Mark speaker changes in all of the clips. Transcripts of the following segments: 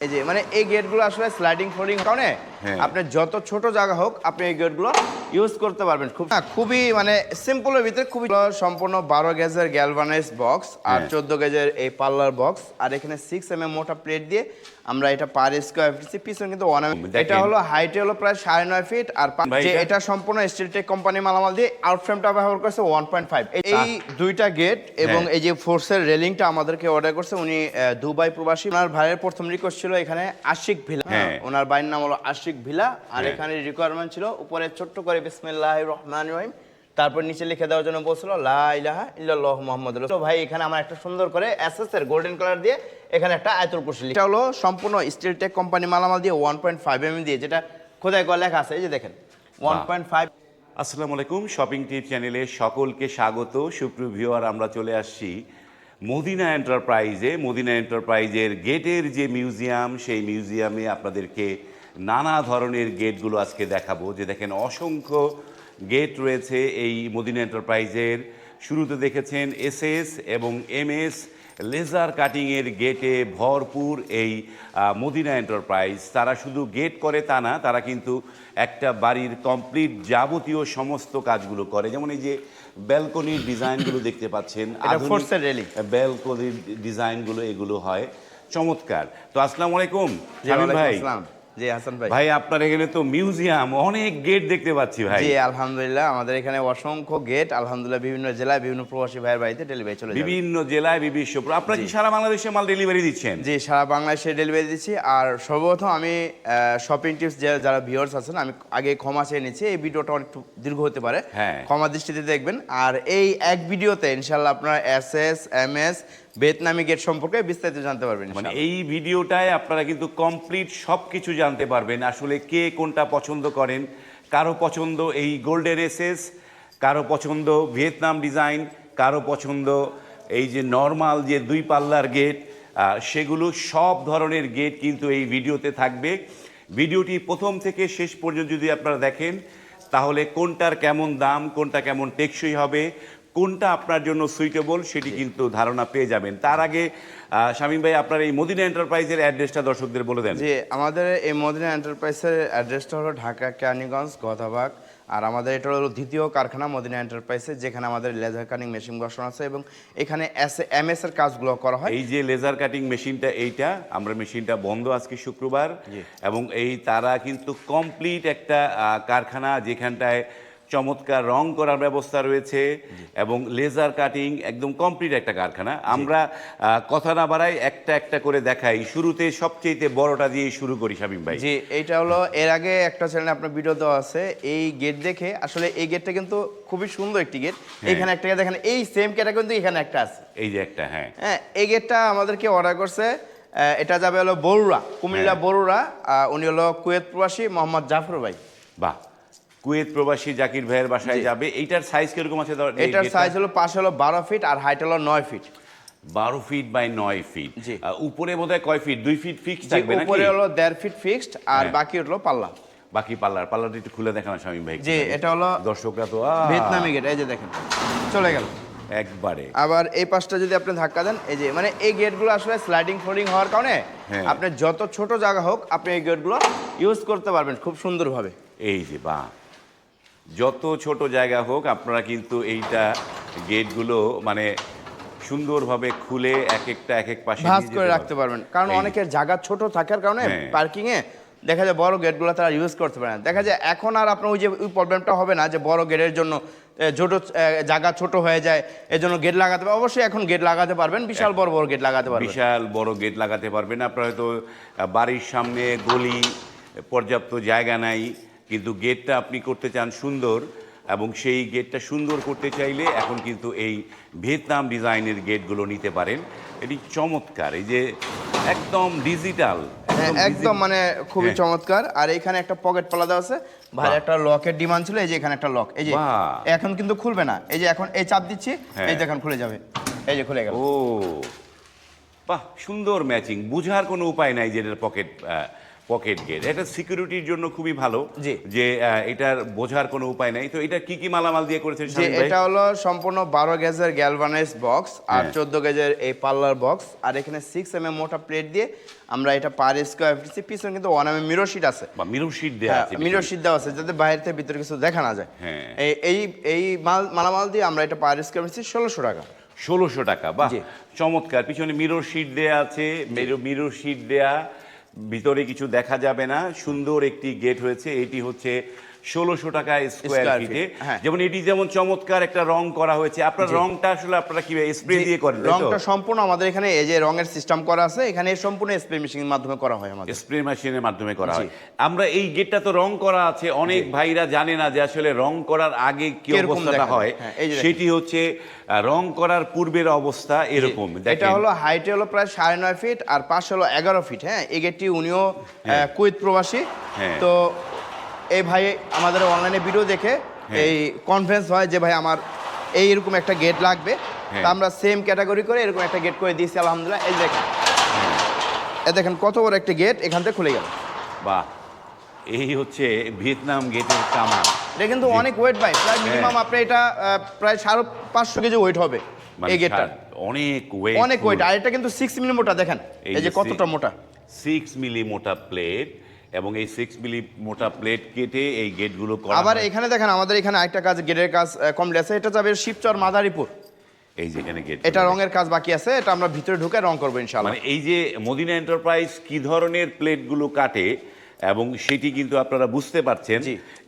Speaker 1: এই যে মানে এই গেটগুলো আসলে স্লাইডিং ফোল্ডিং কারণে
Speaker 2: হ্যাঁ।
Speaker 1: আপনার যত ছোট জায়গা হোক আপনি এই গেটগুলো ইউজ করতে পারবেন খুব হ্যাঁ, খুবই মানে সিম্পলের ভিতরে খুবই সম্পূর্ণ বারো গেজের গ্যালভানাইজ বক্স আর
Speaker 2: হ্যাঁ।
Speaker 1: চোদ্দ গেজের এই পার্লার বক্স আর এখানে সিক্স এম এম মোটা প্লেট দিয়ে আমরা এটা পার স্কোয়ার ফিট পিছনে কিন্তু ওয়ান এটা হলো হাইটে হলো প্রায় সাড়ে নয় ফিট আর যে
Speaker 2: এটা-
Speaker 1: সম্পূর্ণ স্টিলটেক কোম্পানি মালামাল দিয়ে আউটফ্রেমটা ব্যবহার করছে ওয়ান পয়েন্ট ফাইভ এই দুইটা গেট এবং
Speaker 2: হ্যাঁ।
Speaker 1: এই যে ফোর্সের রেলিংটা আমাদেরকে অর্ডার করছে উনি দুবাই প্রবাসী ওনার ভাইয়ের প্রথম রিকোয়েস্ট ছিল এখানে আশিক ভিলা
Speaker 2: হ্যাঁ।
Speaker 1: ওনার বাড়ির নাম হলো আশিক ভিলা আর
Speaker 2: হ্যাঁ।
Speaker 1: এখানে রিকোয়ারমেন্ট ছিল উপরে ছোট্ট করে বিসমিল্লাহ রহমান রহিম তারপর নিচে লিখে দেওয়ার জন্য বলছিল লা ইলাহা ইল্লাল্লাহ মুহাম্মদ তো ভাই এখানে আমার একটা সুন্দর করে এসএস এর গোল্ডেন কালার দিয়ে এখানে একটা আয়তুল কুরসি এটা হলো সম্পূর্ণ স্টিল টেক কোম্পানি মালামাল দিয়ে ওয়ান পয়েন্ট ফাইভ এম দিয়ে যেটা খোদাই করে লেখা আছে এই যে দেখেন ওয়ান পয়েন্ট ফাইভ
Speaker 2: আসসালামু আলাইকুম শপিং টিপ চ্যানেলে সকলকে স্বাগত সুপ্রিয় ভিউয়ার আমরা চলে আসছি মদিনা এন্টারপ্রাইজে মদিনা এন্টারপ্রাইজের গেটের যে মিউজিয়াম সেই মিউজিয়ামে আপনাদেরকে নানা ধরনের গেটগুলো আজকে দেখাবো। যে দেখেন অসংখ্য গেট রয়েছে এই মদিনা এন্টারপ্রাইজের শুরুতে দেখেছেন এসএস এবং এমএস লেজার কাটিংয়ের গেটে ভরপুর এই মদিনা এন্টারপ্রাইজ। তারা শুধু গেট করে তা না তারা কিন্তু একটা বাড়ির কমপ্লিট যাবতীয় সমস্ত কাজগুলো করে। যেমন এই যে ব্যালকনির ডিজাইনগুলো দেখতে পাচ্ছেন। ব্যালকনির ডিজাইনগুলো এগুলো হয়। চমৎকার। তো আসসালামু আলাইকুম
Speaker 1: জি
Speaker 2: ভাই।
Speaker 1: আসসালাম। জি হাসান ভাই।
Speaker 2: ভাই আপনার এখানে তো মিউজিয়াম অনেক গেট দেখতে পাচ্ছি ভাই।
Speaker 1: জি আলহামদুলিল্লাহ আমাদের এখানে অসংখ্য গেট আলহামদুলিল্লাহ বিভিন্ন জেলায় বিভিন্ন প্রবাসী ভাইয়ের বাড়িতে ডেলিভারি চলে
Speaker 2: বিভিন্ন জেলায় বিভিন্ন আপনারা কি সারা বাংলাদেশে মাল ডেলিভারি দিচ্ছেন?
Speaker 1: জি সারা বাংলাদেশে ডেলিভারি দিচ্ছি। আর সর্বপ্রথম আমি শপিং টিপস যারা ভিউয়ার্স আছেন আমি আগে ক্ষমা চেয়ে নিচ্ছি। এই ভিডিওটা অনেক দীর্ঘ হতে পারে।
Speaker 2: হ্যাঁ।
Speaker 1: ক্ষমা দৃষ্টিতে দেখবেন। আর এই এক ভিডিওতে ইনশাল্লাহ আপনারা এস এস এম এস ভিয়েতনামি গেট সম্পর্কে বিস্তারিত জানতে পারবেন
Speaker 2: মানে এই ভিডিওটায় আপনারা কিন্তু কমপ্লিট সব কিছু জানতে পারবেন আসলে কে কোনটা পছন্দ করেন কারও পছন্দ এই গোল্ডেন এসেস কারও পছন্দ ভিয়েতনাম ডিজাইন কারও পছন্দ এই যে নর্মাল যে দুই পাল্লার গেট সেগুলো সব ধরনের গেট কিন্তু এই ভিডিওতে থাকবে। ভিডিওটি প্রথম থেকে শেষ পর্যন্ত যদি আপনারা দেখেন তাহলে কোনটার কেমন দাম কোনটা কেমন টেকসই হবে কোনটা আপনার জন্য সুইটেবল সেটি কিন্তু ধারণা পেয়ে যাবেন। তার আগে শামীম ভাই আপনার এই মদিনা এন্টারপ্রাইজের অ্যাড্রেসটা দর্শকদের বলে দেন।
Speaker 1: জি আমাদের এই মদিনা এন্টারপ্রাইজের অ্যাড্রেসটা হলো ঢাকা কেরানীগঞ্জ গথাবাগ আর আমাদের এটা হলো দ্বিতীয় কারখানা মদিনা এন্টারপ্রাইজের যেখানে আমাদের লেজার কাটিং মেশিন বসানো আছে এবং এখানে এস এম এস এর কাজগুলো করা হয়।
Speaker 2: এই যে লেজার কাটিং মেশিনটা এইটা আমরা মেশিনটা বন্ধ আজকে শুক্রবার এবং এই তারা কিন্তু কমপ্লিট একটা কারখানা যেখানটায় চমৎকার রং করার ব্যবস্থা রয়েছে এবং লেজার কাটিং একদম কমপ্লিট একটা কারখানা। আমরা কথা না বাড়াই একটা একটা করে দেখাই। শুরুতে সবচেয়ে বড়টা দিয়ে শুরু করি শামীম ভাই।
Speaker 1: জি এইটা হলো এর আগে একটা চ্যানেলে আপনার ভিডিও দেওয়া আছে। এই গেট দেখে আসলে এই গেটটা কিন্তু খুবই সুন্দর একটি গেট এখানে একটা দেখেন এই সেম গেটটা কিন্তু এখানে একটা আছে।
Speaker 2: এই যে একটা হ্যাঁ।
Speaker 1: হ্যাঁ এই গেটটা আমাদেরকে অর্ডার করছে এটা যাবে হলো বরুড়া কুমিল্লা
Speaker 2: হ্যাঁ।
Speaker 1: বরুড়া উনি হলো কুয়েত প্রবাসী মোহাম্মদ জাফর ভাই।
Speaker 2: বাহ কুয়েত প্রবাসী জাকির ভাইয়ের বাসায় যাবে। এইটার সাইজ কীরকম আছে?
Speaker 1: এটার সাইজ হলো পাশে হলো বারো ফিট আর হাইট হলো নয় ফিট
Speaker 2: বারো ফিট বাই নয় ফিট উপরে বোধহয় কয় ফিট দুই ফিট ফিক্স থাকবে
Speaker 1: উপরে হলো দেড় ফিট ফিক্সড আর
Speaker 2: হ্যাঁ।
Speaker 1: বাকি হলো পাল্লা।
Speaker 2: বাকি পাল্লার। পাল্লাটা একটু খুলে দেখানো স্বামী ভাই।
Speaker 1: জি এটা হলো
Speaker 2: দর্শকরা তো
Speaker 1: ভিয়েতনামি গেট এই যে দেখেন চলে গেল।
Speaker 2: একবারে।
Speaker 1: আবার এই পাশটা যদি আপনি ধাক্কা দেন এই যে মানে এই গেটগুলো আসলে স্লাইডিং ফোল্ডিং হওয়ার কারণে
Speaker 2: হ্যাঁ।
Speaker 1: আপনি যত ছোট জায়গা হোক আপনি এই গেটগুলো ইউজ করতে পারবেন খুব সুন্দরভাবে।
Speaker 2: এই যে বা যত ছোট জায়গা হোক আপনারা কিন্তু এইটা গেটগুলো মানে সুন্দরভাবে খুলে এক একটা এক এক পাশে
Speaker 1: ভাঁজ করে রাখতে পারবেন। কারণ অনেকের জায়গা ছোট থাকার কারণে
Speaker 2: হ্যাঁ।
Speaker 1: পার্কিং এ দেখা যায় বড় গেটগুলো তারা ইউজ করতে পারে না। দেখা যায় এখন আর আপনার ওই যে ওই প্রবলেমটা হবে না যে বড় গেটের জন্য ছোট জায়গা ছোট হয়ে যায় এজন্য গেট লাগাতে হবে অবশ্যই এখন গেট লাগাতে পারবেন বিশাল বড় বড় গেট লাগাতে পারবেন।
Speaker 2: বিশাল বড় গেট লাগাতে পারবেন। আপনার হয়তো বাড়ির সামনে গলি পর্যাপ্ত জায়গা নাই। কিন্তু গেটটা আপনি করতে চান সুন্দর এবং সেই গেটটা সুন্দর করতে চাইলে এখন কিন্তু এই ভিয়েতনাম ডিজাইনের গেটগুলো নিতে পারেন। এটি চমৎকার এই যে একদম ডিজিটাল
Speaker 1: হ্যাঁ একদম মানে খুবই
Speaker 2: হ্যাঁ।
Speaker 1: চমৎকার। আর এখানে একটা পকেট পালা দেওয়া আছে ভাই একটা লকের ডিমান্ড ছিল এই যে এখানে একটা লক। এই যে এখন কিন্তু খুলবে না। এই যে এখন এই চাপ দিচ্ছি এই যে এখন খুলে যাবে। এই যে খুলে গেল।
Speaker 2: ও বাহ সুন্দর ম্যাচিং। বুঝার কোনো উপায় নাই যে পকেট পকেট গেট। এটা সিকিউরিটির জন্য খুবই ভালো যে এটার বোঝার কোনো উপায় নাই। তো এটা কি কি মালামাল দিয়ে ভাই?
Speaker 1: এটা হলো সম্পূর্ণ বারো গেজের গ্যালভানাইজ বক্স আর
Speaker 2: হ্যাঁ।
Speaker 1: চোদ্দ গেজের এই পাল্লার বক্স আর এখানে সিক্স এম এম মোটা প্লেট দিয়ে আমরা এটা পার স্কোয়ার ফিটছি পিছনে কিন্তু one M M mirror sheet আছে।
Speaker 2: বা মিরর শিট দেওয়া আছে
Speaker 1: মিরো শিট দেওয়া আছে যাতে বাইরে থেকে ভিতরে কিছু দেখা না যায়।
Speaker 2: হ্যাঁ।
Speaker 1: এই এই এই মাল মালামাল দিয়ে আমরা এটা পার স্কোয়ার ফিটছি ষোলোশো টাকা।
Speaker 2: ষোলোশো টাকা বা চমৎকার। পিছনে মিরর শিট দেয়া আছে মিরর শিট দেয়া। ভিতরে কিছু দেখা যাবে না। সুন্দর একটি গেট হয়েছে। এটি হচ্ছে ষোলোশো টাকা স্কোয়ার ফিটে
Speaker 1: হ্যাঁ।
Speaker 2: যেমন এটি যেমন চমৎকার একটা রং করা হয়েছে। আপনার রংটা আসলে আপনারা কি স্প্রে দিয়ে করেন
Speaker 1: রংটা সম্পূর্ণ আমাদের এখানে এই যে রঙের সিস্টেম করা আছে এখানে সম্পূর্ণ স্প্রে মেশিনের মাধ্যমে করা হয় আমাদের।
Speaker 2: স্প্রে মেশিনের মাধ্যমে করা হয়। আমরা এই গেটটা তো রং করা আছে অনেক ভাইরা জানে না যে আসলে রং করার আগে কি অবস্থাটা হয়।
Speaker 1: হ্যাঁ।
Speaker 2: সেটি হচ্ছে রং করার পূর্বের অবস্থা এরকম।
Speaker 1: এটা হলো হাইটে হলো প্রায় সাড়ে নয় ফিট আর পাশ হলো এগারো ফিট হ্যাঁ? এই গেটটি উনিও আহ, কুয়েত প্রবাসী।
Speaker 2: হ্যাঁ।
Speaker 1: তো এই ভাই আমাদের অনলাইনে ভিডিও দেখে
Speaker 2: হ্যাঁ।
Speaker 1: এই কনফারেন্স হয় যে ভাই আমার এই এরকম একটা গেট লাগবে।
Speaker 2: হ্যাঁ।
Speaker 1: তা আমরা সেম ক্যাটাগরি করে এরকম একটা গেট করে দিয়েছি আলহামদুলিল্লাহ। এই দেখেন।
Speaker 2: হ্যাঁ।
Speaker 1: এ দেখেন কত বড় একটা গেট এখান থেকে খুলে গেল।
Speaker 2: বাহ। এই হচ্ছে ভিয়েতনাম গেটের কামান।
Speaker 1: এটা কিন্তু অনেক ওয়েট ভাই। প্রায়। মিনিমাম আপনি এটা প্রায় সাড়ে পাঁচশো কেজি ওয়েট হবে
Speaker 2: মানে
Speaker 1: এই গেটটা
Speaker 2: অনেক ওয়েট
Speaker 1: অনেক ওয়েট আর এটা কিন্তু সিক্স মিলি মোটা দেখেন। এই যে কতটা মোটা।
Speaker 2: সিক্স মিলি মোটা প্লেট এবং এই সিক্স মিলি মোটা প্লেট কেটে এই গেটগুলো করা
Speaker 1: আবার এখানে দেখেন আমাদের এখানে একটা কাজ গেটের কাজ কমপ্লিট আছে। এটা যাবে শিবচর মাদারীপুর।
Speaker 2: এই যেখানে গেট
Speaker 1: এটা রঙের কাজ বাকি আছে এটা আমরা ভিতরে ঢুকে রং করব ইনশাআল্লাহ।
Speaker 2: মানে এই যে মদিনা এন্টারপ্রাইজ কি ধরনের প্লেটগুলো কাটে এবং সেটি কিন্তু আপনারা বুঝতে পারছেন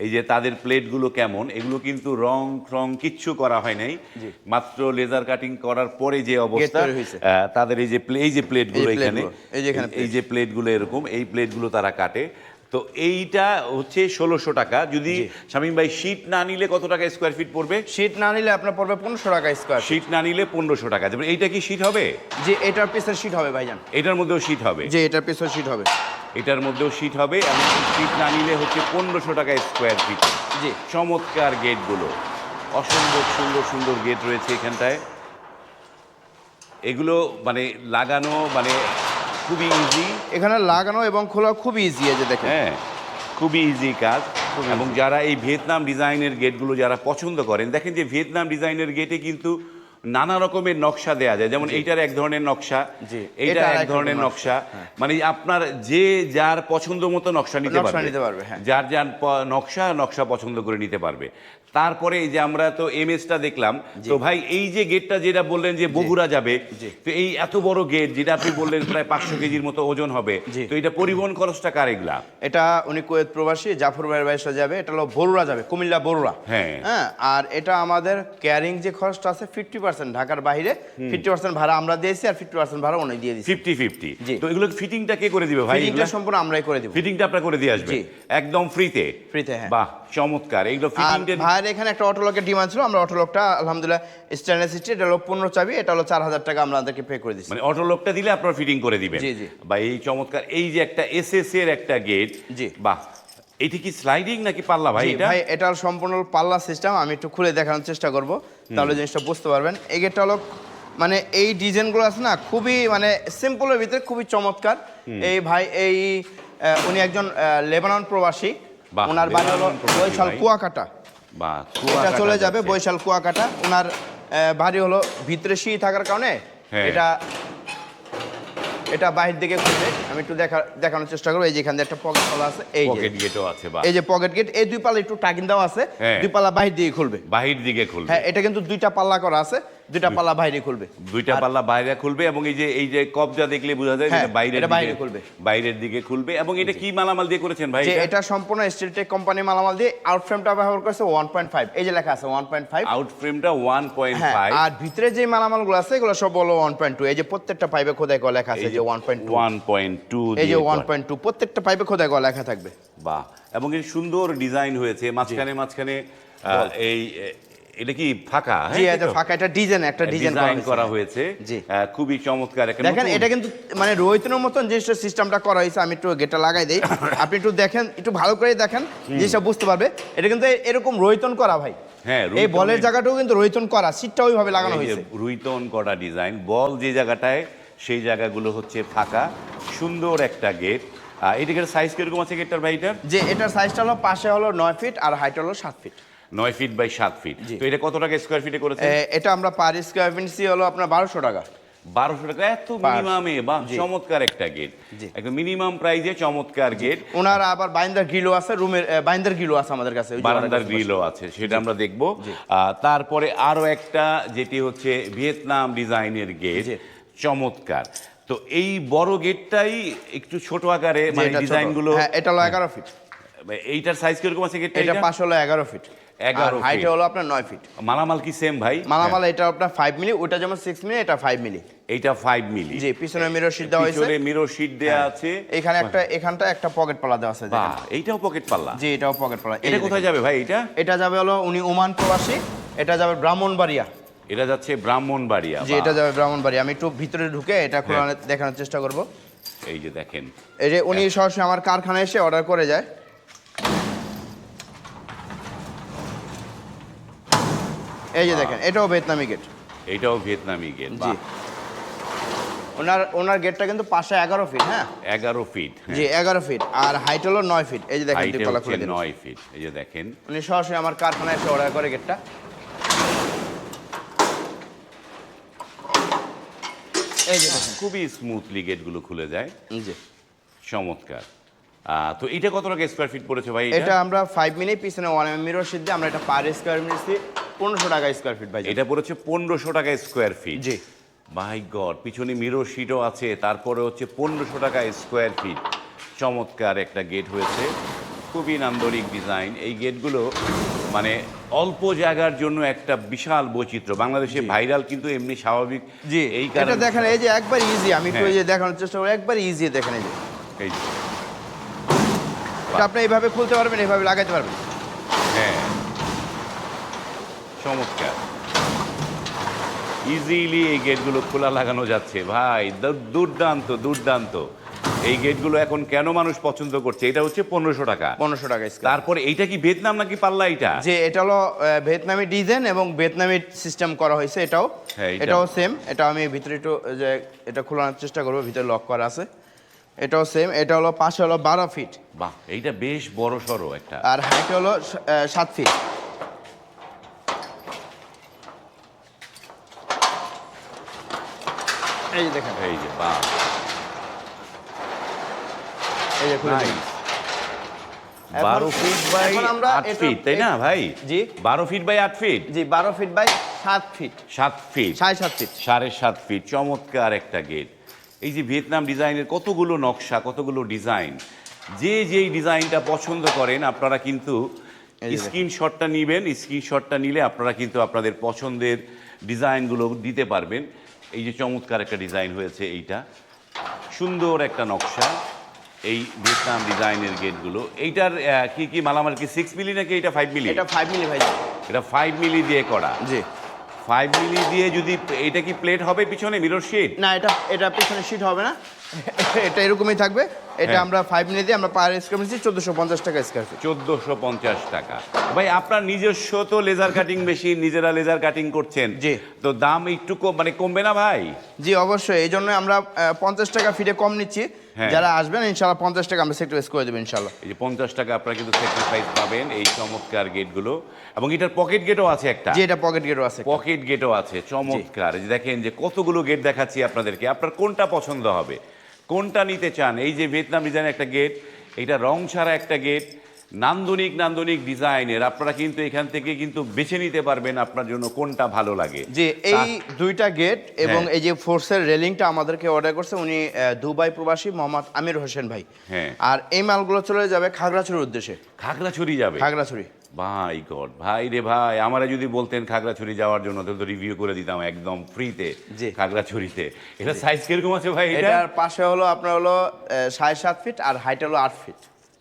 Speaker 2: এই যে তাদের প্লেটগুলো কেমন এগুলো কিন্তু রং রং কিচ্ছু করা হয় নাই। মাত্র লেজার কাটিং করার পরে যে অবস্থা তাদের এই যে এই যে প্লেটগুলো এখানে
Speaker 1: এই যে
Speaker 2: প্লেটগুলো এরকম এই প্লেটগুলো তারা কাটে। তো এইটা হচ্ছে ষোলোশো টাকা। যদি শামীম ভাই শীট না নিলে কত টাকা স্কোয়ার ফিট পড়বে?
Speaker 1: শীট না নিলে আপনার পড়বে পনেরোশো টাকা স্কোয়ার
Speaker 2: শীট না নিলে পনেরোশো টাকা। এইটা কি শীট হবে?
Speaker 1: যে এটার পিসের শীট হবে ভাইজান।
Speaker 2: এটার মধ্যেও শীট হবে।
Speaker 1: যে এটার পিসের শীট হবে।
Speaker 2: এটার মধ্যেও শীট হবে এবং শীট না নিলে হচ্ছে পনেরোশো টাকা স্কোয়ার ফিট
Speaker 1: জি।
Speaker 2: চমৎকার গেটগুলো। অসম্ভব সুন্দর সুন্দর গেট রয়েছে এখানটায়। এগুলো মানে লাগানো মানে খুবই ইজি
Speaker 1: এখানে লাগানো এবং খোলা খুব ইজি আছে যে দেখেন।
Speaker 2: হ্যাঁ খুবই ইজি কাজ। এবং যারা এই ভিয়েতনাম ডিজাইনের গেটগুলো যারা পছন্দ করেন দেখেন যে ভিয়েতনাম ডিজাইনের গেটে কিন্তু নানা রকমের নকশা দেয়া যায়। যেমন এইটার এক ধরনের নকশা এইটা এক ধরনের নকশা। মানে আপনার যে যার পছন্দ মতো নকশা নিতে পারবে।
Speaker 1: নিতে পারবে, হ্যাঁ।
Speaker 2: যার যার নকশা নকশা পছন্দ করে নিতে পারবে। তারপরে এই যে আমরা তো এমএসটা দেখলাম তো ভাই এই যে গেটটা যেটা বললেন যে বগুড়া যাবে তো এই এত বড় গেট যেটা আপনি বললেন প্রায় পাঁচশো কেজির মতো ওজন হবে তো এটা পরিবহন খরচটা কার এগুলা?
Speaker 1: এটা উনি কুয়েত প্রবাসী জাফর ভাইয়ের বাইশটা যাবে এটা হলো বরুড়া যাবে কুমিল্লা বরুড়া।
Speaker 2: হ্যাঁ।
Speaker 1: হ্যাঁ আর এটা আমাদের ক্যারিং যে খরচটা আছে ফিফটি পার্সেন্ট ঢাকার বাইরে ফিফটি পার্সেন্ট ভাড়া আমরা দিয়েছি আর ফিফটি পার্সেন্ট ভাড়া উনি দিয়ে দিচ্ছি
Speaker 2: ফিফটি ফিফটি তো এগুলো ফিটিংটা কে করে দিবে ভাই
Speaker 1: ফিটিংটা সম্পূর্ণ আমরাই করে দিব।
Speaker 2: ফিটিংটা আপনারা করে দিয়ে আসবে। একদম ফ্রিতে
Speaker 1: ফ্রিতে হ্যাঁ।
Speaker 2: বাহ চমৎকার। এগুলো ফিটিংটা
Speaker 1: ভাইয়ের এখানে একটা অটোলকের ডিমান্ড ছিল আমরা অটোলকটা আলহামদুলিল্লাহ স্টেনলেস স্টিল এটা হলো পনেরো চাবি এটা হলো চার হাজার টাকা আমরা তাদেরকে পে করে দিচ্ছি
Speaker 2: মানে অটো লোকটা দিলে আপনার ফিটিং করে দিবেন।
Speaker 1: জি, জি।
Speaker 2: বা এই চমৎকার এই যে একটা এসএস এর একটা গেট
Speaker 1: জি।
Speaker 2: বাহ এটি কি স্লাইডিং নাকি পাল্লা ভাই এটা?
Speaker 1: ভাই এটা সম্পূর্ণ পাল্লা সিস্টেম আমি একটু খুলে দেখানোর চেষ্টা করব তাহলে জিনিসটা বুঝতে পারবেন। এই গেটটা হলো মানে এই ডিজাইনগুলো আছে না খুবই মানে সিম্পলের ভিতরে খুবই চমৎকার। এই ভাই এই উনি একজন লেবানন প্রবাসী। ওনার বাড়ি হলো। কুয়াকাটা।
Speaker 2: বা
Speaker 1: এটা চলে যাবে বৈশাল কুয়াকাটা। ওনার ভারী হলো ভিতরে শি থাকার কারণে
Speaker 2: হ্যাঁ।
Speaker 1: এটা এটা বাহির দিকে খুলবে। আমি একটু দেখা দেখানোর চেষ্টা করব। এই যে এখানে একটা পকেট পালা আছে এই
Speaker 2: পকেট গেটও আছে বা
Speaker 1: এই যে পকেট গেট এই দুই পালা একটু টাকিন দেওয়া আছে।
Speaker 2: হ্যাঁ।
Speaker 1: দুই পাল্লা বাহির দিকে খুলবে।
Speaker 2: বাহির দিকে খুলবে।
Speaker 1: হ্যাঁ এটা কিন্তু দুইটা পাল্লা করা আছে। দুইটা পাল্লা বাইরে খুলবে।
Speaker 2: দুইটা পাল্লা বাইরে খুলবে এবং এই যে এই যে কবজা দেখলে বোঝা যায় যে
Speaker 1: হ্যাঁ,
Speaker 2: এটা বাইরের
Speaker 1: বাইরে খুলবে।
Speaker 2: বাইরের দিকে খুলবে এবং এটা কি মালামাল দিয়ে করেছেন ভাই এটা?
Speaker 1: সম্পূর্ণ স্টিলটেক কোম্পানি মালামাল দিয়ে আউট ফ্রেমটা ব্যবহার করেছে ওয়ান পয়েন্ট ফাইভ এই যে লেখা আছে ওয়ান পয়েন্ট ফাইভ
Speaker 2: আউট ফ্রেমটা ওয়ান পয়েন্ট
Speaker 1: হ্যাঁ
Speaker 2: ফাইভ
Speaker 1: আর ভিতরে যে মালামালগুলো আছে এগুলো সব হলো ওয়ান পয়েন্ট টু এই যে প্রত্যেকটা পাইপে খোদাই করা লেখা আছে যে one point two
Speaker 2: one point two
Speaker 1: এই যে ওয়ান পয়েন্ট টু প্রত্যেকটা পাইপে খোদাই করা লেখা থাকবে।
Speaker 2: বাহ। এবং এই সুন্দর ডিজাইন হয়েছে মাঝখানে মাঝখানে এই এটা কি ফাঁকা? হ্যাঁ,
Speaker 1: জি এটা ফাঁকা এটা ডিজাইন একটা ডিজাইন
Speaker 2: করা হয়েছে।
Speaker 1: জি।
Speaker 2: খুবই চমৎকার একটা
Speaker 1: দেখেন এটা কিন্তু মানে রোহিতনের মতন যে সিস্টেমটা করা হয়েছে আমি একটু গেটটা লাগাই দেই। আপনি একটু দেখেন একটু ভালো করে দেখেন জিনিসটা বুঝতে পারবে। এটা কিন্তু এরকম রোহিতন করা ভাই।
Speaker 2: হ্যাঁ,
Speaker 1: এই বলের জায়গাটাও কিন্তু রোহিতন করা সিটটা ওইভাবে লাগানো হয়েছে।
Speaker 2: রুইতন করা ডিজাইন বল যে জায়গাটায় সেই জায়গাগুলো হচ্ছে ফাঁকা সুন্দর একটা গেট এটাকে সাইজ কীরকম আছে গেটটার ভাই এটার?
Speaker 1: যে এটার সাইজটা হলো পাশে হলো নয় ফিট আর হাইট হলো সাত ফিট
Speaker 2: নয় ফিট বাই সাত ফিট তো এটা কত টাকা স্কোয়ার ফিটে করেছে
Speaker 1: এটা আমরা পার স্কোয়ার ফিট সি হলো আপনার বারোশো টাকা।
Speaker 2: বারোশো টাকা এত মিনিমামে বা চমৎকার একটা গেট একদম মিনিমাম প্রাইজে চমৎকার গেট
Speaker 1: ওনার আবার বাইন্দার গিলো আছে রুমের বাইন্দার গিলো আছে আমাদের কাছে
Speaker 2: বারান্দার গ্রিলও আছে সেটা আমরা দেখব। তারপরে আরও একটা যেটি হচ্ছে ভিয়েতনাম ডিজাইনের গেট চমৎকার। তো এই বড় গেটটাই একটু ছোট আকারে মানে
Speaker 1: এটা
Speaker 2: ডিজাইনগুলো
Speaker 1: হ্যাঁ এটা হলো এগারো ফিট
Speaker 2: এইটার সাইজ কীরকম আছে গেটটা
Speaker 1: এটা
Speaker 2: এটা
Speaker 1: হলো এগারো ফিট
Speaker 2: 11
Speaker 1: হাইটে। হলো আপনার নয় ফিট
Speaker 2: মালামাল কি সেম ভাই?
Speaker 1: মালামাল এটা আপনার ফাইভ মিলি ওটা যেমন সিক্স মিলি এটা ফাইভ মিলি
Speaker 2: এইটা ফাইভ মিলি
Speaker 1: জি পিছনে মিরর শীট দেওয়া হয়েছে।
Speaker 2: পিছনে মিরর শীট দেয়া
Speaker 1: হ্যাঁ।
Speaker 2: আছে।
Speaker 1: এখানে একটা এখানটা একটা পকেট পালা দেওয়া আছে
Speaker 2: এইটাও পকেট পাল্লা
Speaker 1: জি এটাও পকেট পালা এই
Speaker 2: এটা কোথায় যাবে ভাই এটা
Speaker 1: এটা যাবে হলো উনি ওমান প্রবাসী এটা যাবে ব্রাহ্মণবাড়িয়া।
Speaker 2: এটা যাচ্ছে ব্রাহ্মণবাড়িয়া
Speaker 1: জি এটা যাবে ব্রাহ্মণবাড়িয়া। আমি একটু ভিতরে ঢুকে এটা খোলা
Speaker 2: হ্যাঁ।
Speaker 1: দেখানোর চেষ্টা করব।
Speaker 2: এই যে দেখেন।
Speaker 1: এই যে উনি সরাসরি আমার কারখানায় এসে অর্ডার করে যায়। এই যে দেখেন এটাও ভিয়েতনামি গেট
Speaker 2: এইটাও ভিয়েতনামি গেট
Speaker 1: জি। ওনার ওনার গেটটা কিন্তু পাশে এগারো ফিট হ্যাঁ?
Speaker 2: এগারো ফিট
Speaker 1: জি এগারো ফিট আর হাইট হলো নয় ফিট এই যে দেখেন খুলে দিন
Speaker 2: নয় ফিট এই যে দেখেন।
Speaker 1: উনি সরাসরি আমার কারখানায় এসে অর্ডার করে গেটটা এই যে দেখেন।
Speaker 2: খুবই স্মুথলি গেটগুলো খুলে যায়।
Speaker 1: জি।
Speaker 2: চমৎকার। তো এটা কত টাকা স্কোয়ার ফিট পড়েছে ভাই
Speaker 1: এটা?
Speaker 2: এটা
Speaker 1: আমরা ফাইভ মিনিট পিছনে ওয়ান এম মিরর সিদ্ধে আমরা এটা পার স্কোয়ার মিনিট পনেরোশো টাকা স্কোয়ার ফিট ভাই
Speaker 2: এটা পড়েছে পনেরোশো টাকা স্কোয়ার ফিট
Speaker 1: জি।
Speaker 2: মাই গড পিছনে মিরর শিটও আছে তারপরে হচ্ছে পনেরোশো টাকা স্কোয়ার ফিট চমৎকার একটা গেট হয়েছে। খুবই নান্দনিক ডিজাইন এই গেটগুলো মানে অল্প জায়গার জন্য একটা বিশাল বৈচিত্র্য। বাংলাদেশে ভাইরাল কিন্তু এমনি স্বাভাবিক
Speaker 1: জি।
Speaker 2: এই কারণে
Speaker 1: দেখেন এই যে একবার ইজি আমি একটু
Speaker 2: হ্যাঁ।
Speaker 1: এই যে দেখানোর চেষ্টা করি একবার ইজি দেখেন এই যে। আপনি এইভাবে খুলতে পারবেন এইভাবে লাগাইতে পারবেন।
Speaker 2: চমৎকার। ইজিলি এই গেটগুলো খোলা লাগানো যাচ্ছে। ভাই দুর্দান্ত দুর্দান্ত। এই গেটগুলো এখন কেন মানুষ পছন্দ করছে? এটা হচ্ছে পনেরোশো টাকা।
Speaker 1: পনেরোশো টাকা
Speaker 2: তারপরে এইটা কি ভিয়েতনাম নাকি পাল্লা এটা
Speaker 1: যে এটা হলো ভিয়েতনামি ডিজাইন এবং ভিয়েতনামি সিস্টেম করা হয়েছে এটাও।
Speaker 2: হ্যাঁ,
Speaker 1: এটাও সেম এটা আমি ভিতরে একটু যে এটা খোলানোর চেষ্টা করব ভিতরে লক করা আছে। এটাও সেম এটা হলো পাশে হলো বারো ফিট
Speaker 2: বাহ এইটা বেশ বড় সড়ো একটা।
Speaker 1: আর হাইট হলো সাত ফিট এই দেখেন।
Speaker 2: এই যে বাহ।
Speaker 1: এই যে খুলে দিন।
Speaker 2: বারো ফিট বাই আট ফিট তাই না ভাই?
Speaker 1: জি।
Speaker 2: বারো ফিট বাই আট ফিট
Speaker 1: জি বারো ফিট বাই সাত ফিট
Speaker 2: সাত ফিট
Speaker 1: সাড়ে সাত ফিট
Speaker 2: সাড়ে সাত ফিট চমৎকার একটা গেট এই যে ভিয়েতনাম ডিজাইনের কতগুলো নকশা কতগুলো ডিজাইন যে যেই ডিজাইনটা পছন্দ করেন আপনারা কিন্তু। স্ক্রিনশটটা নেবেন স্ক্রিনশটটা নিলে আপনারা কিন্তু আপনাদের পছন্দের ডিজাইনগুলো দিতে পারবেন। এই যে চমৎকার একটা ডিজাইন হয়েছে এইটা সুন্দর একটা নকশা এই ভিয়েতনাম ডিজাইনের গেটগুলো। এইটার কি কি মালামাল কি সিক্স মিলি নাকি এটা ফাইভ মিলি
Speaker 1: এটা ফাইভ মিলি ভাই।
Speaker 2: এটা ফাইভ মিলি দিয়ে করা।
Speaker 1: জি।
Speaker 2: ফাইভ মিলি দিয়ে যদি এটা কি প্লেট হবে পিছনে মিরর শিট
Speaker 1: না এটা এটা পিছনে সিট হবে না। এটা এরকমই থাকবে। এটা
Speaker 2: হ্যাঁ।
Speaker 1: আমরা ফাইভ মিলি দিয়ে আমরা পার স্কোয়ার মিনিট চোদ্দোশো পঞ্চাশ টাকা স্কোয়ার ফিট
Speaker 2: চোদ্দোশো পঞ্চাশ টাকা। ভাই আপনার নিজস্ব তো লেজার কাটিং মেশিন নিজেরা লেজার কাটিং করছেন।
Speaker 1: জি।
Speaker 2: তো দাম একটু মানে কমবে না ভাই?
Speaker 1: জি অবশ্যই। এই জন্য আমরা পঞ্চাশ টাকা ফিটে কম নিচ্ছি। যারা আসবেন ইনশাল্লাহ পঞ্চাশ টাকা আমরা সেক্টর করে দেবো ইনশাল্লাহ
Speaker 2: এই যে পঞ্চাশ টাকা আপনারা কিন্তু সেক্রিফাইস পাবেন এই চমৎকার গেটগুলো। এবং এটার পকেট গেটও আছে একটা।
Speaker 1: জি এটা পকেট গেটও আছে
Speaker 2: পকেট গেটও আছে চমৎকার। এই যে দেখেন যে কতগুলো গেট দেখাচ্ছি আপনাদেরকে। আপনার কোনটা পছন্দ হবে? কোনটা নিতে চান? এই যে ভিয়েতনাম ডিজাইন একটা গেট এটা রং ছাড়া একটা গেট নান্দনিক নান্দনিক ডিজাইনের। আপনারা কিন্তু এখান থেকে কিন্তু বেছে নিতে পারবেন আপনার জন্য কোনটা ভালো লাগে।
Speaker 1: যে এই দুইটা গেট এবং
Speaker 2: হ্যাঁ।
Speaker 1: এই যে ফোর্সের রেলিংটা আমাদেরকে অর্ডার করছে উনি দুবাই প্রবাসী মোহাম্মদ আমির হোসেন ভাই।
Speaker 2: হ্যাঁ।
Speaker 1: আর এই মালগুলো চলে যাবে খাগড়াছড়ির উদ্দেশ্যে।
Speaker 2: খাগড়াছড়ি যাবে?
Speaker 1: খাগড়াছড়ি।
Speaker 2: ভাই গড ভাই রে ভাই আমারা যদি বলতেন খাগড়াছড়ি যাওয়ার জন্য তাহলে তো রিভিউ করে দিতাম একদম ফ্রিতে
Speaker 1: জি।
Speaker 2: খাগড়াছড়িতে। এটা সাইজ কীরকম আছে ভাই এটা?
Speaker 1: এটার পাশে হলো আপনার হলো সাড়ে সাত ফিট আর হাইট হলো আট ফিট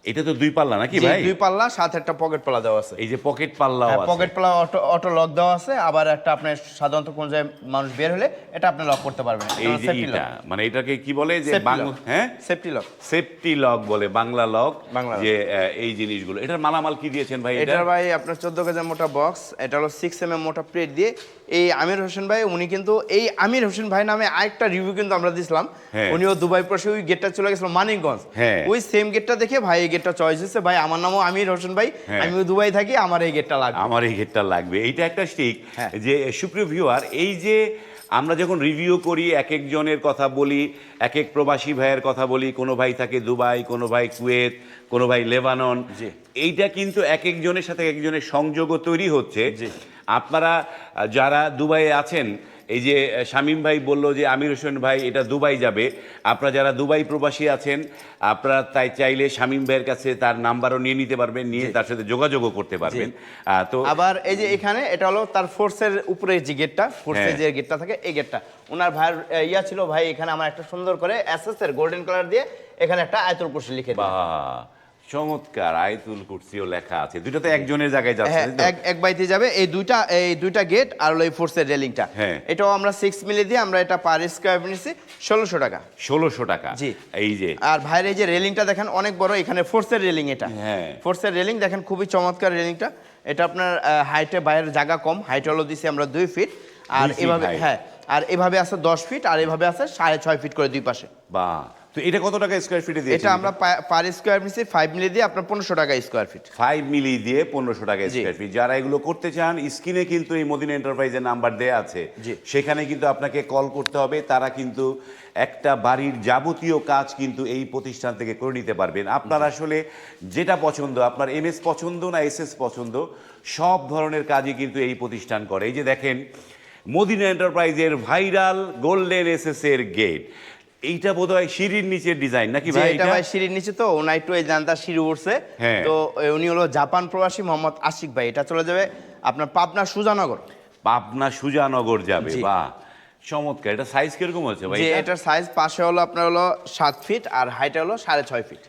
Speaker 2: এটা তো দুই পাল্লা নাকি ভাই?
Speaker 1: দুই পাল্লা সাথে একটা পকেট পাল্লা দেওয়া আছে।
Speaker 2: এই যে পকেট পাল্লাও আছে।
Speaker 1: পকেট পাল্লা অটো অটো লক দেওয়া আছে আবার একটা আপনার সাধারণত কোন জায়গায় মানুষ বের হলে এটা আপনি লক করতে পারবেন।
Speaker 2: এই যে এটা মানে এটাকে কি বলে যে বাংলা হ্যাঁ?
Speaker 1: সেফটি লক
Speaker 2: সেফটি লক বলে বাংলা লক যে এই জিনিসগুলো। এটার মালামাল কি দিয়েছেন ভাই এটা?
Speaker 1: ভাই আপনার চোদ্দ কেজি মোটা বক্স এটা হলো সিক্স এম এম মোটা প্লেট দিয়ে। এই আমির হোসেন ভাই উনি কিন্তু এই আমির হোসেন ভাই নামে আরেকটা রিভিউ কিন্তু আমরা দিছিলাম।
Speaker 2: হ্যাঁ।
Speaker 1: উনিও দুবাই প্রসে ওই গেটটা চলে গেছিল মানিকগঞ্জ।
Speaker 2: হ্যাঁ।
Speaker 1: ওই সেম গেটটা দেখে ভাই গেটটা চয়েস হয়েছে ভাই আমার নামও আমির হোসেন ভাই
Speaker 2: হ্যাঁ।
Speaker 1: আমিও দুবাই থাকি আমার এই গেটটা লাগবে
Speaker 2: আমার এই গেটটা লাগবে এইটা একটা ঠিক
Speaker 1: হ্যাঁ।
Speaker 2: যে সুপ্রিয় ভিউয়ার এই যে আমরা যখন রিভিউ করি এক একজনের কথা বলি এক এক প্রবাসী ভাইয়ের কথা বলি কোনো ভাই থাকে দুবাই কোনো ভাই কুয়েত কোনো ভাই লেবানন। এইটা কিন্তু এক একজনের সাথে একজনের সংযোগও তৈরি হচ্ছে। আপনারা যারা দুবাইয়ে আছেন এই যে শামীম ভাই বলল যে আমির হোসেন ভাই এটা দুবাই যাবে। আপনারা যারা দুবাই প্রবাসী আছেন আপনারা তাই চাইলে শামীম ভাইয়ের কাছে তার নাম্বারও নিয়ে নিতে পারবেন নিয়ে তার সাথে যোগাযোগও করতে পারবেন। তো
Speaker 1: আবার এই যে এখানে এটা হলো তার ফোর্সের উপরে যে গেটটা ফোর্সের
Speaker 2: হ্যাঁ।
Speaker 1: যে গেটটা থাকে এই গেটটা ওনার ভাইয়ের ইয়া ছিল ভাই এখানে আমার একটা সুন্দর করে এসএস এর গোল্ডেন কালার দিয়ে এখানে একটা আয়তর কুরসি লিখে দিই
Speaker 2: বাহ। চমৎকার আয়তুল কুরসিও লেখা আছে। দুটো তো একজনের জায়গায় যাচ্ছে
Speaker 1: হ্যাঁ এক এক বাইতে যাবে। এই দুইটা এই দুইটা গেট আর ওই ফোর্সের রেলিংটা। এটাও আমরা সিক্স মিলে দিয়ে আমরা এটা পার স্কোয়ার নিচ্ছি ষোলোশো টাকা।
Speaker 2: ষোলোশো টাকা।
Speaker 1: জি।
Speaker 2: এই যে।
Speaker 1: আর ভাইয়ের এই যে রেলিংটা দেখেন অনেক বড় এখানে ফোর্সের রেলিং এটা।
Speaker 2: হ্যাঁ।
Speaker 1: ফোর্সের রেলিং দেখেন খুবই চমৎকার রেলিংটা এটা আপনার হাইটে বাইরের জায়গা কম হাইট হলো দিছি আমরা দুই ফিট আর এভাবে হ্যাঁ আর এভাবে আছে দশ ফিট আর এভাবে আছে সাড়ে ছয় ফিট করে দুই পাশে।
Speaker 2: বাহ। তো এটা কত টাকা স্কোয়ার ফিটে দিয়েছেন?
Speaker 1: এটা আমরা পার স্কোয়ার নিচ্ছি ফাইভ মিলে দিয়ে আপনার পনেরোশো টাকা স্কোয়ার ফিট
Speaker 2: ফাইভ মিলি দিয়ে পনেরোশো টাকা। স্কোয়ার ফিট যারা এগুলো করতে চান স্ক্রিনে কিন্তু এই মদিনা এন্টারপ্রাইজের নাম্বার দেয়া আছে। সেখানে কিন্তু আপনাকে কল করতে হবে। তারা কিন্তু একটা বাড়ির যাবতীয় কাজ কিন্তু এই প্রতিষ্ঠান থেকে করে নিতে পারবেন। আপনার আসলে যেটা পছন্দ আপনার এমএস পছন্দ না এসএস পছন্দ সব ধরনের কাজই কিন্তু এই প্রতিষ্ঠান করে। এই যে দেখেন মদিনা এন্টারপ্রাইজের ভাইরাল গোল্ডেন এসএস এর গেট এইটা বোধহয় সিঁড়ির নিচের ডিজাইন নাকি ভাই
Speaker 1: এটা? ভাই সিঁড়ির নিচে তো ওনার একটু এই জানতার সিঁড়ি উঠছে
Speaker 2: হ্যাঁ।
Speaker 1: তো উনি হলো জাপান প্রবাসী মোহাম্মদ আশিক ভাই এটা চলে যাবে আপনার পাবনা সুজানগর
Speaker 2: পাবনা সুজানগর যাবে। বা চমৎকার এটা সাইজ কীরকম আছে ভাই এটা?
Speaker 1: এটার সাইজ পাশে হলো আপনার হলো সাত ফিট আর হাইট হলো সাড়ে ছয় ফিট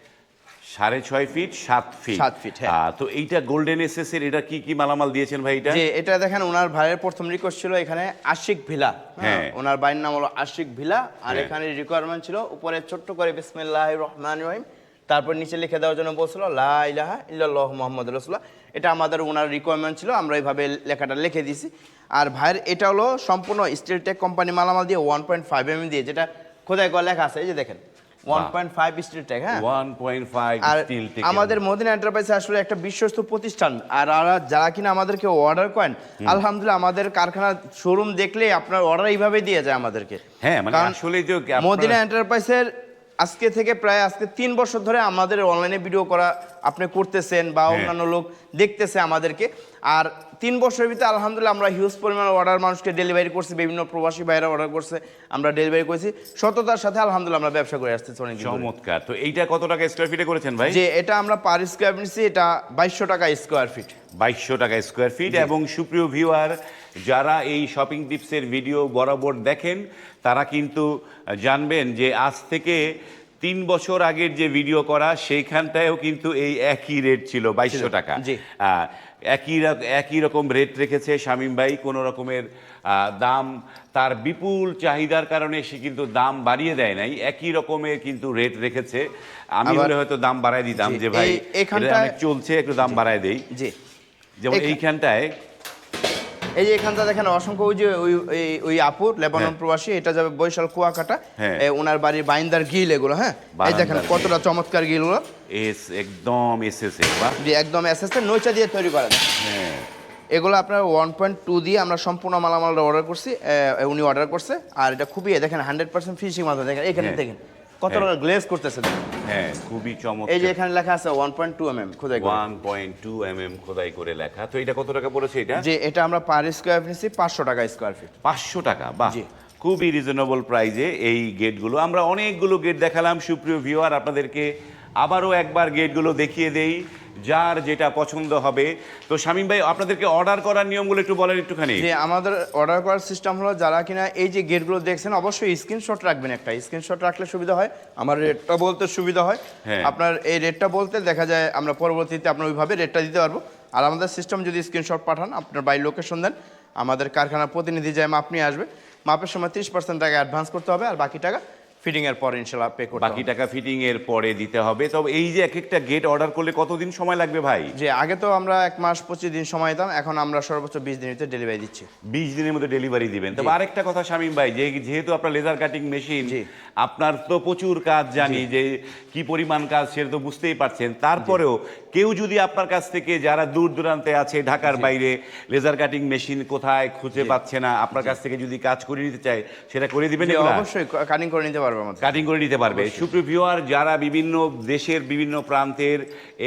Speaker 2: সাড়ে ছয় ফিট সাত ফিট
Speaker 1: সাত ফিট, হ্যাঁ।
Speaker 2: তো এইটা গোল্ডেন এসএস এর এটা কি কি মালামাল দিয়েছেন ভাই এটা?
Speaker 1: যে এটা দেখেন ওনার ভাইয়ের প্রথম রিকোয়েস্ট ছিল এখানে আশিক ভিলা হ্যাঁ
Speaker 2: হ্যাঁ।
Speaker 1: ওনার ভাইয়ের নাম হলো আশিক ভিলা আর
Speaker 2: হ্যাঁ।
Speaker 1: এখানে রিকোয়ারমেন্ট ছিল উপরে ছোট্ট করে বিসমিল্লাহ রহমান রহিম তারপর নিচে লিখে দেওয়ার জন্য বলছিল লা ইলাহা ইল্লাল্লাহ মোহাম্মদ রসুল্লাহ এটা আমাদের ওনার রিকোয়ারমেন্ট ছিল আমরা এইভাবে লেখাটা লিখে দিয়েছি। আর ভাইয়ের এটা হলো সম্পূর্ণ স্টিল টেক কোম্পানি মালামাল দিয়ে ওয়ান পয়েন্ট ফাইভ এম দিয়ে যেটা খোদাই করে লেখা আছে এই যে দেখেন। স্টিল হ্যাঁ আমাদের মদিনা এন্টারপ্রাইজ আসলে একটা বিশ্বস্ত প্রতিষ্ঠান। আর যারা কিনা আমাদেরকে অর্ডার করেন আলহামদুলিল্লাহ আমাদের কারখানার শোরুম দেখলে আপনার অর্ডার এইভাবে দিয়ে যায় আমাদেরকে।
Speaker 2: হ্যাঁ মানে আসলে যে
Speaker 1: মদিনা এন্টারপ্রাইজের আজকে থেকে প্রায় আজকে তিন বছর ধরে আমাদের অনলাইনে ভিডিও করা আপনি করতেছেন বা
Speaker 2: হ্যাঁ।
Speaker 1: অন্যান্য লোক দেখতেছে আমাদেরকে। আর তিন বছরের ভিতরে আলহামদুলিল্লাহ আমরা হিউজ পরিমাণ অর্ডার মানুষকে ডেলিভারি করছি বিভিন্ন প্রবাসী ভাইরা অর্ডার করছে আমরা ডেলিভারি করেছি। সততার সাথে আলহামদুলিল্লাহ আমরা ব্যবসা করে আসতেছি অনেক
Speaker 2: চমৎকার। তো এইটা কত টাকা স্কোয়ার ফিটে করেছেন ভাই?
Speaker 1: যে এটা আমরা পার স্কোয়ার নিচ্ছি এটা বাইশশো টাকা স্কোয়ার ফিট
Speaker 2: বাইশশো টাকা স্কোয়ার ফিট এবং সুপ্রিয় ভিউয়ার যারা এই শপিং টিপসের ভিডিও বরাবর দেখেন তারা কিন্তু জানবেন যে আজ থেকে তিন বছর আগের যে ভিডিও করা সেইখানটায়ও কিন্তু এই একই রেট ছিল বাইশশো টাকা। একই একই রকম রেট রেখেছে শামীম ভাই কোনো রকমের দাম তার বিপুল চাহিদার কারণে সে কিন্তু দাম বাড়িয়ে দেয় নাই একই রকমের কিন্তু রেট রেখেছে। আমি হলে হয়তো দাম বাড়ায় দিতাম যে ভাই চলছে একটু দাম বাড়ায় দেই। যেমন এইখানটায়
Speaker 1: এই যে এখানটা দেখেন অসংখ্য ওই যে ওই ওই- আপুর লেবানন
Speaker 2: হ্যাঁ।
Speaker 1: প্রবাসী এটা যাবে বৈশাল কুয়াকাটা।
Speaker 2: হ্যাঁ।
Speaker 1: ওনার বাড়ির বাইন্দার গিল এগুলো হ্যাঁ? এই দেখেন কতটা চমৎকার গিলগুলো
Speaker 2: এস একদম এসেছে বাহ।
Speaker 1: যে একদম এসএসএ নৈচা দিয়ে তৈরি করা।
Speaker 2: হ্যাঁ।
Speaker 1: এগুলো আপনার ওয়ান পয়েন্ট টু দিয়ে আমরা সম্পূর্ণ মালামালটা অর্ডার করছি। উনি অর্ডার করছে। আর এটা খুবই দেখেন হান্ড্রেড পার্সেন্ট ফিনিশিং মাত্রা দেখেন এখানে
Speaker 2: হ্যাঁ।
Speaker 1: দেখেন। কতটা গ্লেজ করতেছে দেখেন।
Speaker 2: হ্যাঁ খুবই চমক
Speaker 1: এই যে এখানে লেখা আছে one point two M M খোদাই করে।
Speaker 2: One point two M M খোদাই করে লেখা। তো এটা কত টাকা পড়েছে এটা?
Speaker 1: যে এটা আমরা পার স্কোয়ার নিচ্ছি পাঁচশো টাকা স্কয়ার ফিট
Speaker 2: পাঁচশো টাকা বাহ।
Speaker 1: জি।
Speaker 2: খুবই রিজনেবল প্রাইজে এই গেটগুলো আমরা অনেকগুলো গেট দেখালাম সুপ্রিয় ভিউয়ার আপনাদেরকে আবারও একবার গেটগুলো দেখিয়ে দেই। যার যেটা পছন্দ হবে। তো শামীম ভাই আপনাদেরকে অর্ডার করার নিয়মগুলো একটু বলেন একটুখানি।
Speaker 1: যে আমাদের অর্ডার করার সিস্টেম হলো যারা কিনা এই যে গেটগুলো দেখছেন অবশ্যই স্ক্রিনশট রাখবেন একটা। স্ক্রিনশট রাখলে সুবিধা হয় আমার রেটটা বলতে সুবিধা হয়।
Speaker 2: হ্যাঁ।
Speaker 1: আপনার এই রেটটা বলতে দেখা যায় আমরা পরবর্তীতে আপনার ওইভাবে রেটটা দিতে পারব। আর আমাদের সিস্টেম যদি স্ক্রিনশট পাঠান আপনার বাড়ির লোকেশন দেন আমাদের কারখানার প্রতিনিধি যায় মাপ নিয়ে আসবে মাপের সময় তিরিশ পার্সেন্ট টাকা অ্যাডভান্স করতে হবে আর বাকি টাকা ফিটিং এর পর ইনশাল্লাহ পে করতে
Speaker 2: বাকি টাকা ফিটিং এর পরে দিতে হবে। তবে এই যে এক একটা গেট অর্ডার করলে কতদিন সময় লাগবে ভাই?
Speaker 1: যে আগে তো আমরা এক মাস পঁচিশ দিন সময় দিতাম এখন আমরা সর্বোচ্চ বিশ দিনের ভিতরে ডেলিভারি দিচ্ছি।
Speaker 2: বিশ দিনের মধ্যে ডেলিভারি দিবেন। তবে আরেকটা কথা শামীম ভাই যে যেহেতু আপনার লেজার কাটিং মেশিন। আপনার তো প্রচুর কাজ জানি যে কি পরিমাণ কাজ সেটা তো বুঝতেই পারছেন। তারপরেও কেউ যদি আপনার কাছ থেকে যারা দূর দূরান্তে আছে ঢাকার বাইরে লেজার কাটিং মেশিন কোথায় খুঁজে পাচ্ছে না আপনার কাছ থেকে যদি কাজ করে নিতে চায় সেটা করে দিবেন
Speaker 1: অবশ্যই কাটিং করে নিতে পারব আমাদের।
Speaker 2: কাটিং করে নিতে পারবে। সুপ্রিভিউয়ার যারা বিভিন্ন দেশের বিভিন্ন প্রান্তের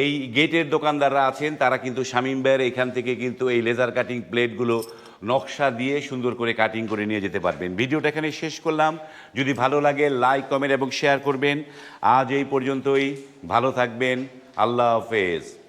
Speaker 2: এই গেটের দোকানদাররা আছেন তারা কিন্তু শামিম ভাইয়ের এখান থেকে কিন্তু এই লেজার কাটিং প্লেটগুলো নকশা দিয়ে সুন্দর করে কাটিং করে নিয়ে যেতে পারবেন। ভিডিওটা এখানে শেষ করলাম। যদি ভালো লাগে লাইক কমেন্ট এবং শেয়ার করবেন। আজ এই পর্যন্তই। ভালো থাকবেন। আল্লাহ হাফেজ।